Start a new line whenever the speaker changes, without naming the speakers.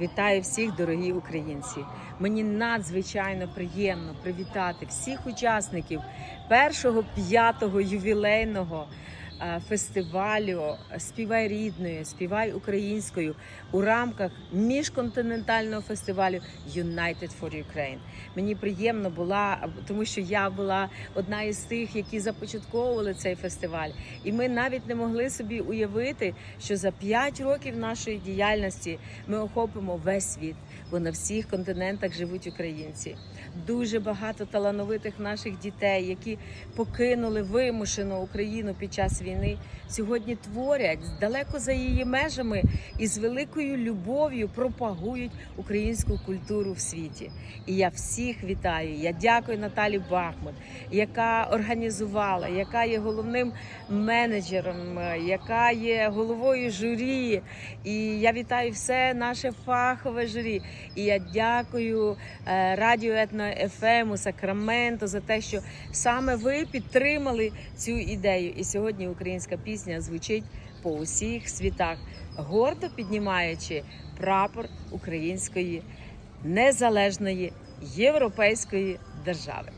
Вітаю всіх, дорогі українці. Мені надзвичайно приємно привітати всіх учасників першого п'ятого ювілейного фестивалю Співай рідною, співай українською у рамках міжконтинентального фестивалю United for Ukraine. Мені приємно була, тому що я була одна із тих, які започатковували цей фестиваль, і ми навіть не могли собі уявити, що за 5 років нашої діяльності ми охопимо весь світ, бо на всіх континентах живуть українці. Дуже багато талановитих наших дітей, які покинули вимушено Україну під час війни, сьогодні творять далеко за її межами і з великою любов'ю пропагують українську культуру в світі. І я всіх вітаю. Я дякую Наталі Бахмут, яка організувала, яка є головним менеджером, е, яка є головою журі. І я вітаю все наше фахове журі. І я дякую е, радіо Етно ФМ Сакраменто за те, що саме ви підтримали цю ідею. І сьогодні українська пісня звучить по усіх світах, гордо піднімаючи прапор української незалежної європейської держави.